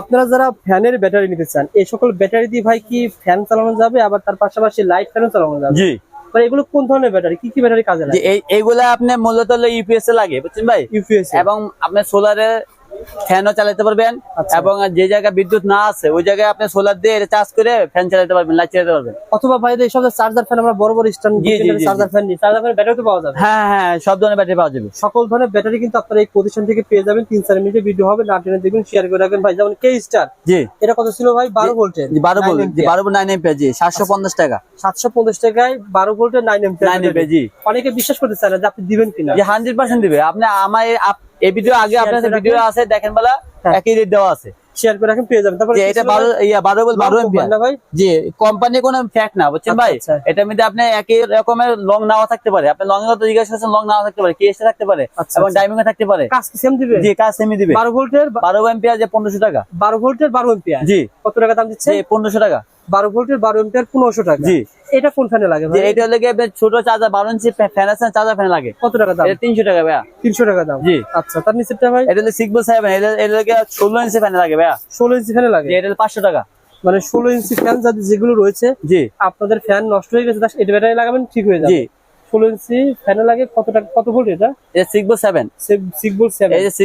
আপনারা যারা ফ্যানের ব্যাটারি নিতে চান এই সকল ব্যাটারি দিয়ে ভাই কি ফ্যান চালানো যাবে আবার তার পাশাপাশি লাইট ফ্যানও চালানো যাবে? জি। মানে এগুলো কোন ধরনের ব্যাটারি? কি কি ব্যাটারি কাজে লাগে? এইগুলা আপনি মূলত ইউপিএস এ লাগে বুঝছেন ভাই? ইউপিএস এবং আপনি সোলারে ফ্যানও চালাতে পারবেন আচ্ছা। এবং যে জায়গায় বিদ্যুৎ না আছে ওই জায়গায় আপনি সোলার দিয়ে চার্জ করে ফ্যান চালাতে পারবেন লাইট চালাতে পারবেন। অথবা ভাই এইসব চার্জার ফ্যান আমরা বড় বড় স্ট্যান্ড জি, জি, জি, চার্জার ফ্যান নিই। চার্জার ফ্যান ব্যাটারি পাওয়া যাবে। হ্যাঁ হ্যাঁ সব ধরনের ব্যাটারি পাওয়া যাবে। সকল ধরনের ব্যাটারি কিন্তু আপনারা এই প্রতিষ্ঠান থেকে পেয়ে যাবেন। তিন চার মিনিটের ভিডিও হবে না টেনে দেখবেন শেয়ার করে রাখবেন। ভাই যেমন কে স্টার জি। এটা কত ছিল ভাই? বারো ভোল্টের জি, বারো বল জি বারো নাইন এমপিয়ার জি সাতশো পঞ্চাশ টাকা। সাতশো পঞ্চাশ টাকায় বারো ভোল্টের নাইন এমপিয়ার এমপিয়ার জি। অনেকে বিশ্বাস করতে চায় না যে আপনি দিবেন কিনা। যে হান্ড্রেড পার্সেন্ট দিবে। আপনি আমার এই ভিডিও আগে আপনার ভিডিও আছে দেখেন বলা হ্যাঁ। একই রেট দেওয়া আছে। শেয়ার করে রাখেন পেয়ে যাবেন। তারপরে এটা ছিল বারো ভাই? ইয়া বারো বল বারো Long ভাই? জি কোম্পানি কোনো ফ্যাক্ট না বুঝছেন আচ্ছা, ভাই? আচ্ছা। এটার মধ্যে আপনি একই রকমের লং নাও থাকতে পারে। আপনি লং এর তো জিজ্ঞাসা করছেন লং নাও থাকতে পারে। থাকতে পারে আচ্ছা, এবং আচ্ছা। ডাইমিং থাকতে পারে। কাজ কি সেম দিবে? জি কাজ সেমি দিবে। ভোল্টের যে টাকা। ভোল্টের জি। কত টাকা দাম দিচ্ছে টাকা। বারো ভোল্টের বারো এমপিয়ার পনেরোশো টাকা। জি। এটা কোন ফ্যানে লাগে ভাই? এটা হলে ছোট চার্জার বারো ইঞ্চি ফ্যান আছে চার্জার ফ্যান লাগে। কত টাকা দাম? এটা তিনশো টাকা ভাইয়া। তিনশো টাকা দাম। জি। আচ্ছা তার নিচেরটা ভাই? এটা হলে সেভেন এটা গিয়ে ষোলো ইঞ্চি ফ্যান লাগে ভাইয়া। ষোলো ইঞ্চি ফ্যানে লাগে? এটা হলে পাঁচশো টাকা। মানে ষোলো ইঞ্চি ফ্যান যাদের যেগুলো রয়েছে জি। আপনাদের ফ্যান নষ্ট হয়ে গেছে এটা ব্যাটারি লাগাবেন ঠিক হয়ে যাবে। জি। ইঞ্চি ফ্যানে লাগে কত টাকা কত ভোল্ট এটা? এই ইঞ্চি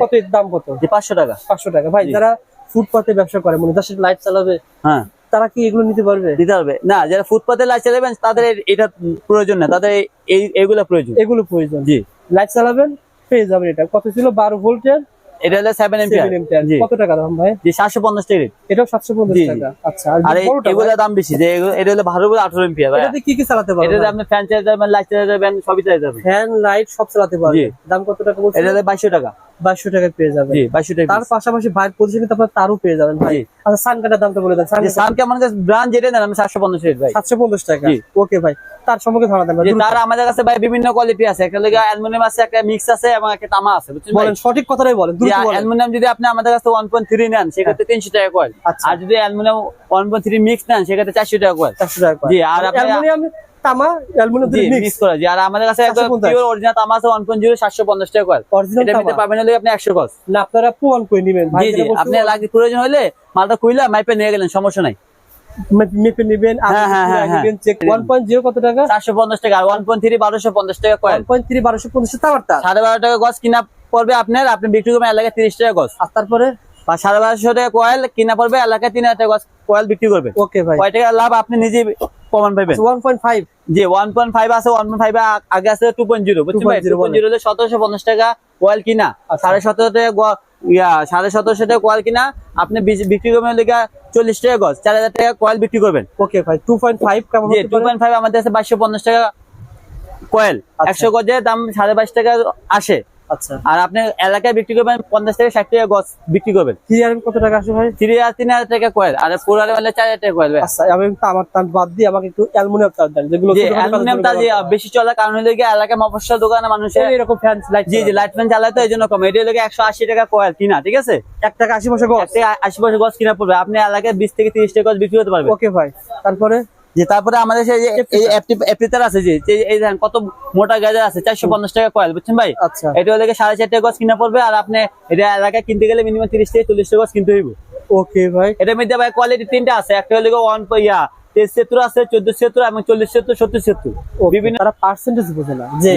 কত দাম কত? যে পাঁচশো টাকা। পাঁচশো টাকা। ভাই যারা ফুটপাতে ব্যবসা করে মনে যার লাইট চালাবে। হ্যাঁ। তারা কি এগুলো নিতে পারবে? দিতে পারবে। না যারা ফুটপাতে লাইট চালাবেন তাদের এটা প্রয়োজন না। তাদের এই- এগুলা প্রয়োজন। এগুলো প্রয়োজন। জি। লাইট চালাবেন পেয়ে যাবেন এটা। কত ছিল? বারো ভোল্টের? এটা হলো সেভেন এমপিয়ার সেভেন এম্পিয়ার কত টাকা দাম ভাই? জি সাতশো পঞ্চাশ টাকা rate। এটাও সাতশো পঞ্চাশ জি, জি। টাকা। আচ্ছা আর এগুলা দাম বেশি। যে এগুলো- এটা হলো ভালো বলে আঠারো এমপিয়ার এটাতে কি কি চালাতে পারবেন এটাতে আপনি ফ্যান চালাতে লাইট চালাতে যাবেন সবই চালাতে যাবেন ফ্যান লাইট সব চালাতে। পারবেন। দাম কত টাকা এটা হলো বাইশশো টাকা। বাইশশো টাকায় পেয়ে যাবেন। জি বাইশশো টাকা তার পাশাপাশি পজিশন কিন্তু আপনার তারও পেয়ে যাবেন ভাই। আচ্ছা সানকাটার দামটা বলে দেন সানকে আমার ব্রান্ড যেটা নেন আমি সাতশো পঞ্চাশ ভাই। সাতশো পঞ্চাশ টাকা। ওকে ভাই তার সম্পর্কে ধারণা দেন ভাই। তার আমাদের কাছে ভাই বিভিন্ন কোয়ালিটি আছে। একটা লেগে অ্যালুমিনিয়াম আছে একটা মিক্স আছে এবং একটা তামা আছে বলেন সঠিক কথাটাই বলেন অ্যালুমিনিয়াম যদি আপনি আমাদের কাছে ওয়ান পয়েন্ট থ্রি নেন সেক্ষেত্রে তিনশো টাকা কয়েল। আচ্ছা। আর যদি aluminium one point three mix নেন সেক্ষেত্রে চারশো টাকা কয়েল। চারশো টাকা জি, আর অ্যালুমিনিয়াম তামা অ্যালুমিনিয়াম জি মিক্স করা। জি আর আমাদের কাছে একদম পিওর অরিজিনাল তামা আছে ওয়ান পয়েন্ট জিরো সাতশো পঞ্চাশ টাকা কয়েল এটা পাবেন হলে আপনি একশো গজ না আপনারা করে নেবেন। ভাই আপনি লাগে প্রয়োজন হলে মালটা কুইলা মাইপে নিয়ে গেলেন সমস্যা নাই। মেপে নেবেন হ্যাঁ, হ্যাঁ, হ্যাঁ, চেক কত টাকা? চারশো পঞ্চাশ টাকা আর ওয়ান পয়েন্ট থ্রি বারোশো পঞ্চাশ টাকা কয়েল ওয়ান পয়েন্ট থ্রি বারোশো পঞ্চাশ তামার তার সাড়ে বারো টাকা গজ কিনা পড়বে আপনার আপনি বিক্রি করবেন এলাকায় তিরিশ টাকা গজ আর তারপরে? বা সাড়ে বারোশো টাকা কয়েল কিনা পড়বে এলাকায় তিন হাজার টাকা কয়েল বিক্রি করবে ওকে ভাই। কয় টাকা লাভ আপনি নিজে প্রমাণ পাবেন ওয়ান পয়েন্ট ফাইভ যে ওয়ান পয়েন্ট ফাইভ আছে ওয়ান পয়েন্ট ফাইভ আগে আছে টু পয়েন্ট জিরো বুঝছেন ভাই 2.0 টু পয়েন্ট সতেরোশো পঞ্চাশ টাকা কয়েল কিনা। আচ্ছা। সাড়ে সতেরো টাকা ইয়া সাড়ে সতেরোশো টাকা কয়েল কিনা। আপনি বিক্রি করবেন লেগে চল্লিশ টাকা গজ। চার হাজার টাকা কয়েল বিক্রি করবেন। ওকে ভাই টু পয়েন্ট ফাইভ কেমন পয়েন্ট ফাইভ আমাদের আছে বাইশশো পঞ্চাশ টাকা কয়েল। আচ্ছা। একশো গজের দাম সাড়ে বাইশ টাকা আসে। আচ্ছা। আর আপনি এলাকায় বিক্রি করবেন পঞ্চাশ থেকে ষাট টাকা গজ বিক্রি করবেন। কত টাকা আসে ভাই? থ্রি হাজার তিন হাজার টাকা কয়েল আর পুরালে হলে চার হাজার টাকা কয়েল আচ্ছা আমি তামার তার বাদ দিয়ে আমাকে একটু অ্যালুমিনিয়াম তার দেন যেগুলো যে ছোটখাটো যে বেশি চলার কারণ হলে গিয়ে এলাকায় মফস্বল দোকানে মানুষের এরকম ফ্যান লাইট জি জি লাইট ফ্যান চালায় তো এই জন্য কম। এটা লেগে একশো আশি টাকা কয়েল কিনা ঠিক আছে? এক টাকা আশি পয়সা থেকে আশি পয়সা গজ কিনা পড়বে। আপনি এলাকায় বিশ থেকে তিরিশ টাকা গজ বিক্রি করতে পারবেন। ওকে ভাই তারপরে? যে তারপরে আমাদের সেই এই আছে যে এই দেখেন কত মোটা গাজার আছে চারশো পঞ্চাশ টাকা কয়েল বুঝছেন ভাই? আচ্ছা। এটা হলে গিয়ে সাড়ে চার টাকা গজ কিনা পড়বে আর আপনি এটা এলাকায় কিনতে গেলে মিনিমাম তিরিশ থেকে চল্লিশ টাকা গজ কিনতে হইব। ওকে ভাই। এটার মধ্যে ভাই কোয়ালিটি তিনটা আছে একটা হলে ওয়ান ইয়া তেইশ সেতুর আছে চোদ্দ সেতুর এবং চল্লিশ সেতুর সত্তর বিভিন্ন তারা পার্সেন্টেজ বোঝে না। যে।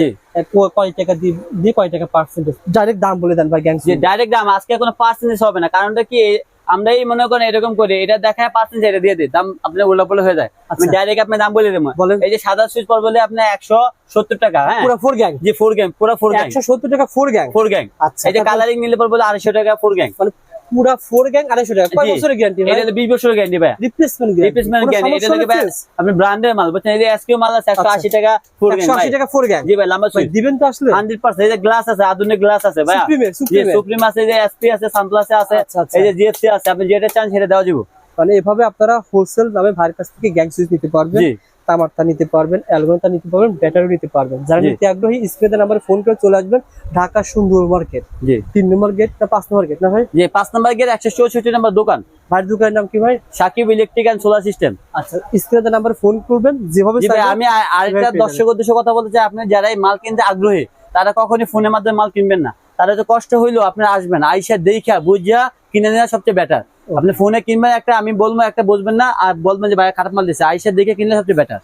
কয় টাকা দিয়ে কয় টাকা পার্সেন্টেজ ডাইরেক্ট দাম বলে দেন ভাই গ্যাংস যে ডাইরেক্ট দাম আজকে কোনো পার্সেন্টেজ হবে না। কারণটা কি আমরাই মনে করেন এরকম করে এটা দেখায় পার্সেন্টেজ এটা দিয়ে দিই দাম আপনার উল্লাপলে হয়ে যায়। আমি আচ্ছা। ডাইরেক্ট আপনার দাম বলে দেবো। বলেন। এই যে সাদা সুইচ পর বলে আপনার একশো সত্তর টাকা হ্যাঁ? পুরো ফোর গ্যাং যে ফোর গ্যাং পুরো ফোর গ্যাং একশো সত্তর টাকা ফোর গ্যাং ফোর গ্যাং আচ্ছা এই যে কালারিং নিলে পর বলে আড়াইশো টাকা ফোর গ্যাং মানে পুরা ফোর গ্যাং আড়াইশো টাকা। কয় বছরের গ্যারান্টি ভাই? এটা হলো বিশ বছরের গ্যারান্টি ভাই। রিপ্লেসমেন্ট রিপ্লেসমেন্ট গ্যারান্টি এটা লাগে ভাই আপনি ব্র্যান্ডের মাল এই যে এসকিউ মাল আছে একশো আশি টাকা ফোর গ্যাং একশো আশি টাকা ফোর গ্যাং জি ভাই লম্বা দিবেন তো আসলে? Hundred percent. এই যে গ্লাস আছে আধুনিক গ্লাস আছে ভাই। সুপ্রিমের যে সুপ্রিমের সুপ্রিম আছে যে এসপি আছে সানপ্লাসে আছে আচ্ছা, আচ্ছা। এই যে জিএফসি আছে আপনি যেটা চান সেটা দেওয়া যাব। মানে এভাবে আপনারা হোলসেল দামে ভাইয়ের কাছ থেকে গ্যাং সুইচ নিতে পারবেন। তামারটা নিতে পারবেন অ্যালগোনটা নিতে পারবেন ব্যাটারি নিতে পারবেন। যারা নিতে আগ্রহী স্ক্রিনে নাম্বারে ফোন করে চলে আসবেন ঢাকা সুন্দর মার্কেট। জি। তিন নম্বর গেট না পাঁচ নম্বর গেট না ভাই? যে পাঁচ নাম্বার গেট একশো চৌষট্টি নাম্বার দোকান। ভাই দোকানের নাম কি ভাই? Sakib electric and solar system. আচ্ছা স্ক্রিনে নাম্বারে ফোন করবেন যেভাবে জি আমি আরেকটা দর্শক উদ্দেশ্যে কথা বলতে চাই আপনি যারা মাল কিনতে আগ্রহী তারা কখনই ফোনের মাধ্যমে মাল কিনবেন না। তাহলে তো কষ্ট হইল আপনার আসবেন আইসা দেখা বুঝিয়া কিনে নেওয়া সবচেয়ে বেটার আপনি ফোনে কিনবেন একটা, আমি বলব, একটা বুঝবেন না, আর বলবেন যে, ভাই, খারাপ মাল দিচ্ছে আইসা দেখে কিনলে সবচেয়ে বেটার